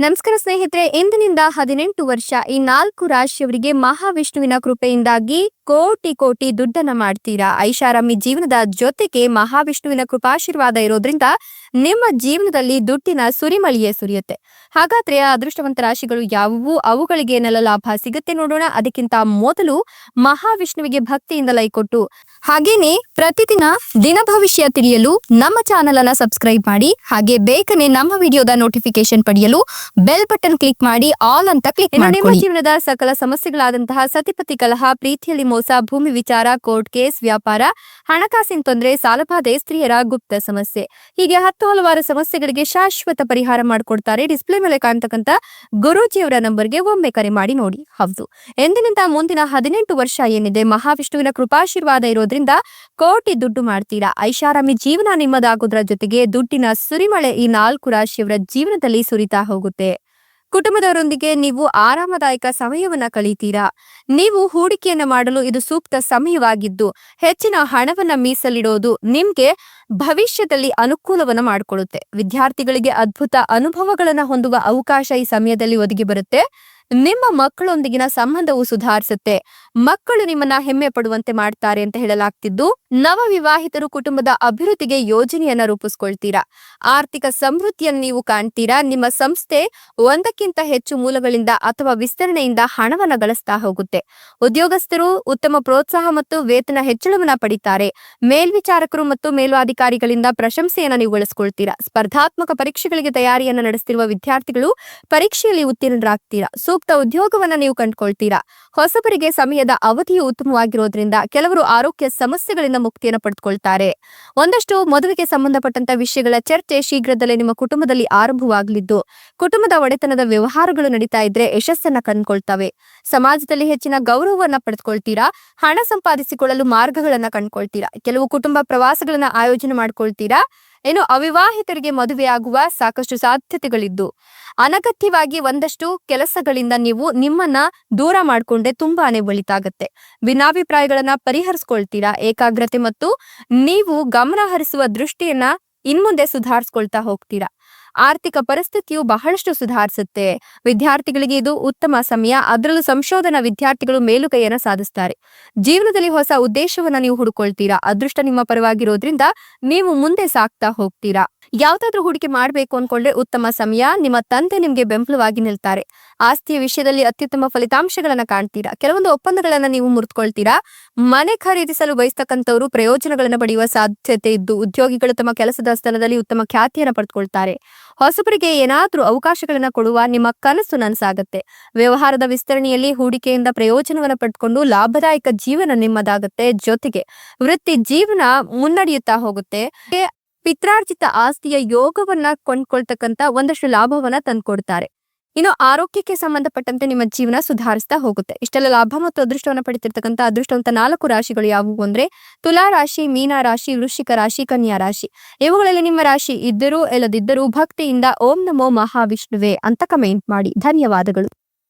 ನಮಸ್ಕಾರ ಸ್ನೇಹಿತರೆ ಇಂದಿನಿಂದ ಹದಿನೆಂಟು ವರ್ಷ ಈ ನಾಲ್ಕು ರಾಶಿಯವರಿಗೆ ಮಹಾವಿಷ್ಣುವಿನ ಕೃಪೆಯಿಂದಾಗಿ ಕೋಟಿ ಕೋಟಿ ದುಡ್ಡನ್ನ ಮಾಡ್ತೀರಾ? ಐಷಾರಾಮಿ ಜೀವನದ ಜೊತೆಗೆ ಮಹಾವಿಷ್ಣುವಿನ ಕೃಪಾಶೀರ್ವಾದ ಇರೋದ್ರಿಂದ ನಿಮ್ಮ ಜೀವನದಲ್ಲಿ ದುಡ್ಡಿನ ಸುರಿಮಳಿಯೇ ಸುರಿಯುತ್ತೆ. ಹಾಗಾದ್ರೆ ಅದೃಷ್ಟವಂತ ರಾಶಿಗಳು ಯಾವುವು? ಅವುಗಳಿಗೆ ಏನೆಲ್ಲ ಲಾಭ ಸಿಗುತ್ತೆ ನೋಡೋಣ. ಅದಕ್ಕಿಂತ ಮೊದಲು ಮಹಾವಿಷ್ಣುವಿಗೆ ಭಕ್ತಿಯಿಂದ ಲೈ ಕೊಟ್ಟು. ಹಾಗೇನೆ ಪ್ರತಿದಿನ ದಿನ ಭವಿಷ್ಯ ತಿಳಿಯಲು ನಮ್ಮ ಚಾನೆಲ್ ಅನ್ನ ಸಬ್ಸ್ಕ್ರೈಬ್ ಮಾಡಿ ಹಾಗೆ ಬೇಗನೆ ನಮ್ಮ ವಿಡಿಯೋದ ನೋಟಿಫಿಕೇಶನ್ ಪಡೆಯಲು ಬೆಲ್ ಬಟನ್ ಕ್ಲಿಕ್ ಮಾಡಿ ಆಲ್ ಅಂತ ಕ್ಲಿಕ್ ಮಾಡಿ ನಿಮ್ಮ ಜೀವನದ ಸಕಲ ಸಮಸ್ಯೆಗಳಾದಂತಹ ಸತಿಪತಿ ಕಲಹ ಪ್ರೀತಿಯಲ್ಲಿ ಮೋಸ ಭೂಮಿ ವಿಚಾರ, ಕೋರ್ಟ್ ಕೇಸ್, ವ್ಯಾಪಾರ, ಹಣಕಾಸಿನ ತೊಂದರೆ ಸಾಲಬಾಧೆ ಸ್ತ್ರೀಯರ ಗುಪ್ತ ಸಮಸ್ಯೆ. ಹೀಗೆ ಹತ್ತು ಹಲವಾರು ಸಮಸ್ಯೆಗಳಿಗೆ ಶಾಶ್ವತ ಪರಿಹಾರ ಮಾಡಿಕೊಡ್ತಾರೆ ಡಿಸ್ಪ್ಲೇ ಮೇಲೆ ಕಾಣ್ತಕ್ಕಂತ ಗುರೂಜಿಯವರ ನಂಬರ್ಗೆ ಒಮ್ಮೆ ಕರೆ ಮಾಡಿ ನೋಡಿ. ಹೌದು. ಎಂದಿನಿಂದ ಮುಂದಿನ ಹದಿನೆಂಟು ವರ್ಷ ಏನಿದೆ, ಮಹಾವಿಷ್ಣುವಿನ ಕೃಪಾಶೀರ್ವಾದ ಇರೋದ್ರಿಂದ ಕೋಟಿ ದುಡ್ಡು ಮಾಡ್ತೀರಾ? ಐಷಾರಾಮಿ ಜೀವನ ನಿಮ್ಮದಾಗೋದ್ರ ಜೊತೆಗೆ ದುಡ್ಡಿನ ಸುರಿಮಳೆ ಈ ನಾಲ್ಕು ರಾಶಿಯವರ ಜೀವನದಲ್ಲಿ ಸುರಿತಾ ಹೋಗುತ್ತೆ. ಕುಟುಂಬದವರೊಂದಿಗೆ ನೀವು ಆರಾಮದಾಯಕ ಸಮಯವನ್ನ ಕಳೀತೀರಾ? ನೀವು ಹೂಡಿಕೆಯನ್ನ ಮಾಡಲು ಇದು ಸೂಕ್ತ ಸಮಯವಾಗಿದ್ದು, ಹೆಚ್ಚಿನ ಹಣವನ್ನ ಮೀಸಲಿಡೋದು ನಿಮ್ಗೆ ಭವಿಷ್ಯದಲ್ಲಿ ಅನುಕೂಲವನ್ನ ಮಾಡಿಕೊಳ್ಳುತ್ತೆ ವಿದ್ಯಾರ್ಥಿಗಳಿಗೆ ಅದ್ಭುತ ಅನುಭವಗಳನ್ನ ಹೊಂದುವ ಅವಕಾಶ ಈ ಸಮಯದಲ್ಲಿ ಒದಗಿ ಬರುತ್ತೆ. ನಿಮ್ಮ ಮಕ್ಕಳೊಂದಿಗಿನ ಸಂಬಂಧವು ಸುಧಾರಿಸುತ್ತೆ. ಮಕ್ಕಳು ನಿಮ್ಮನ್ನ ಹೆಮ್ಮೆ ಪಡುವಂತೆ ಮಾಡ್ತಾರೆ ಅಂತ ಹೇಳಲಾಗ್ತಿದ್ದು ನವ ವಿವಾಹಿತರು ಕುಟುಂಬದ ಅಭಿವೃದ್ಧಿಗೆ ಯೋಜನೆಯನ್ನ ರೂಪಿಸ್ಕೊಳ್ತೀರಾ? ಆರ್ಥಿಕ ಸಮೃದ್ಧಿಯನ್ನು ನೀವು ಕಾಣ್ತೀರಾ? ನಿಮ್ಮ ಸಂಸ್ಥೆ ಒಂದಕ್ಕಿಂತ ಹೆಚ್ಚು ಮೂಲಗಳಿಂದ ಅಥವಾ ವಿಸ್ತರಣೆಯಿಂದ ಹಣವನ್ನ ಗಳಿಸ್ತಾ ಹೋಗುತ್ತೆ. ಉದ್ಯೋಗಸ್ಥರು ಉತ್ತಮ ಪ್ರೋತ್ಸಾಹ ಮತ್ತು ವೇತನ ಹೆಚ್ಚಳವನ್ನ ಪಡಿತಾರೆ. ಮೇಲ್ವಿಚಾರಕರು ಮತ್ತು ಮೇಲಾಧಿಕಾರಿಗಳಿಂದ ಪ್ರಶಂಸೆಯನ್ನ ನೀವು ಗಳಿಸ್ಕೊಳ್ತೀರಾ? ಸ್ಪರ್ಧಾತ್ಮಕ ಪರೀಕ್ಷೆಗಳಿಗೆ ತಯಾರಿಯನ್ನ ನಡೆಸ್ತಿರುವ ವಿದ್ಯಾರ್ಥಿಗಳು ಪರೀಕ್ಷೆಯಲ್ಲಿ ಉತ್ತೀರ್ಣರಾಗ್ತೀರಾ? ಸೂಕ್ತ ಉದ್ಯೋಗವನ್ನ ನೀವು ಕಂಡುಕೊಳ್ತೀರಾ? ಹೊಸಬರಿಗೆ ಸಮಯದ ಅವಧಿಯು ಉತ್ತಮವಾಗಿರೋದ್ರಿಂದ ಕೆಲವರು ಆರೋಗ್ಯ ಸಮಸ್ಯೆಗಳಿಂದ ಮುಕ್ತಿಯನ್ನು ಪಡೆದುಕೊಳ್ತಾರೆ ಒಂದಷ್ಟು ಮದುವೆಗೆ ಸಂಬಂಧಪಟ್ಟಂತ ವಿಷಯಗಳ ಚರ್ಚೆ ಶೀಘ್ರದಲ್ಲೇ ನಿಮ್ಮ ಕುಟುಂಬದಲ್ಲಿ ಆರಂಭವಾಗಲಿದ್ದು, ಕುಟುಂಬದ ಒಡೆತನದ ವ್ಯವಹಾರಗಳು ನಡೀತಾ ಇದ್ರೆ ಯಶಸ್ಸನ್ನ ಕಂಡುಕೊಳ್ತವೆ. ಸಮಾಜದಲ್ಲಿ ಹೆಚ್ಚಿನ ಗೌರವವನ್ನ ಪಡೆದುಕೊಳ್ತೀರಾ ಹಣ ಸಂಪಾದಿಸಿಕೊಳ್ಳಲು ಮಾರ್ಗಗಳನ್ನ ಕಂಡುಕೊಳ್ತೀರಾ? ಕೆಲವು ಕುಟುಂಬ ಪ್ರವಾಸಗಳನ್ನ ಆಯೋಜನೆ ಮಾಡ್ಕೊಳ್ತೀರಾ? ಇನ್ನು ಅವಿವಾಹಿತರಿಗೆ ಮದುವೆಯಾಗುವ ಸಾಕಷ್ಟು ಸಾಧ್ಯತೆಗಳಿದ್ದು, ಅನಗತ್ಯವಾಗಿ ಒಂದಷ್ಟು ಕೆಲಸಗಳಿಂದ ನೀವು ನಿಮ್ಮನ್ನ ದೂರ ಮಾಡ್ಕೊಂಡೆ ತುಂಬಾನೇ ಒಳಿತಾಗತ್ತೆ ಭಿನ್ನಾಭಿಪ್ರಾಯಗಳನ್ನ ಪರಿಹರಿಸ್ಕೊಳ್ತೀರಾ, ಏಕಾಗ್ರತೆ ಮತ್ತು ನೀವು ಗಮನ ಹರಿಸುವ ದೃಷ್ಟಿಯನ್ನ ಇನ್ಮುಂದೆ ಸುಧಾರಿಸ್ಕೊಳ್ತಾ ಹೋಗ್ತೀರಾ. ಆರ್ಥಿಕ ಪರಿಸ್ಥಿತಿಯು ಬಹಳಷ್ಟು ಸುಧಾರಿಸುತ್ತೆ. ವಿದ್ಯಾರ್ಥಿಗಳಿಗೆ ಇದು ಉತ್ತಮ ಸಮಯ. ಅದರಲ್ಲೂ ಸಂಶೋಧನಾ ವಿದ್ಯಾರ್ಥಿಗಳು ಮೇಲುಗೈಯನ್ನ ಸಾಧಿಸ್ತಾರೆ. ಜೀವನದಲ್ಲಿ ಹೊಸ ಉದ್ದೇಶವನ್ನ ನೀವು ಹುಡುಕೊಳ್ತೀರಾ? ಅದೃಷ್ಟ ನಿಮ್ಮ ಪರವಾಗಿರೋದ್ರಿಂದ ನೀವು ಮುಂದೆ ಸಾಕ್ತಾ ಹೋಗ್ತೀರಾ? ಯಾವ್ದಾದ್ರೂ ಹೂಡಿಕೆ ಮಾಡಬೇಕು ಅನ್ಕೊಂಡ್ರೆ ಉತ್ತಮ ಸಮಯ. ನಿಮ್ಮ ತಂದೆ ನಿಮ್ಗೆ ಬೆಂಬಲವಾಗಿ ನಿಲ್ತಾರೆ. ಆಸ್ತಿಯ ವಿಷಯದಲ್ಲಿ ಅತ್ಯುತ್ತಮ ಫಲಿತಾಂಶಗಳನ್ನ ಕಾಣ್ತೀರಾ? ಕೆಲವೊಂದು ಒಪ್ಪಂದಗಳನ್ನ ನೀವು ಮುರಿದುಕೊಳ್ತೀರಾ? ಮನೆ ಖರೀದಿಸಲು ಬಯಸ್ತಕ್ಕಂಥವ್ರು ಪ್ರಯೋಜನಗಳನ್ನ ಪಡೆಯುವ ಸಾಧ್ಯತೆ ಇದ್ದು, ಉದ್ಯೋಗಿಗಳು ತಮ್ಮ ಕೆಲಸದ ಸ್ಥಳದಲ್ಲಿ ಉತ್ತಮ ಖ್ಯಾತಿಯನ್ನ ಪಡೆದುಕೊಳ್ತಾರೆ. ಹೊಸಬರಿಗೆ ಏನಾದರೂ ಅವಕಾಶಗಳನ್ನು ಕೊಡುವ ನಿಮ್ಮ ಕನಸು ನನಸಾಗುತ್ತೆ. ವ್ಯವಹಾರದ ವಿಸ್ತರಣೆಯಲ್ಲಿ ಹೂಡಿಕೆಯಿಂದ ಪ್ರಯೋಜನವನ್ನು ಪಡೆದುಕೊಂಡು ಲಾಭದಾಯಕ ಜೀವನ ನಿಮ್ಮದಾಗುತ್ತೆ. ಜೊತೆಗೆ ವೃತ್ತಿ ಜೀವನ ಮುನ್ನಡೆಯುತ್ತಾ ಹೋಗುತ್ತೆ. ಪಿತ್ರಾರ್ಜಿತ ಆಸ್ತಿಯ ಯೋಗವನ್ನ ಕೊಂಡ್ಕೊಳ್ತಕ್ಕಂತ ಒಂದಷ್ಟು ಲಾಭವನ್ನ ತಂದ್ಕೊಡ್ತಾರೆ. ಇನ್ನು ಆರೋಗ್ಯಕ್ಕೆ ಸಂಬಂಧಪಟ್ಟಂತೆ ನಿಮ್ಮ ಜೀವನ ಸುಧಾರಿಸ್ತಾ ಹೋಗುತ್ತೆ. ಇಷ್ಟೆಲ್ಲ ಲಾಭ ಮತ್ತು ಅದೃಷ್ಟವನ್ನು ಪಡಿತಿರ್ತಕ್ಕಂಥ ಅದೃಷ್ಟವಂತ ನಾಲ್ಕು ರಾಶಿಗಳು ಯಾವುವು ಅಂದ್ರೆ ತುಲಾ ರಾಶಿ, ಮೀನ ರಾಶಿ, ವೃಶ್ಚಿಕ ರಾಶಿ, ಕನ್ಯಾ ರಾಶಿ. ಇವುಗಳಲ್ಲಿ ನಿಮ್ಮ ರಾಶಿ ಇದ್ದರೂ, ಇಲ್ಲದಿದ್ದರೂ ಭಕ್ತಿಯಿಂದ ಓಂ ನಮೋ ಮಹಾವಿಷ್ಣುವೆ ಅಂತ ಕಮೆಂಟ್ ಮಾಡಿ. ಧನ್ಯವಾದಗಳು.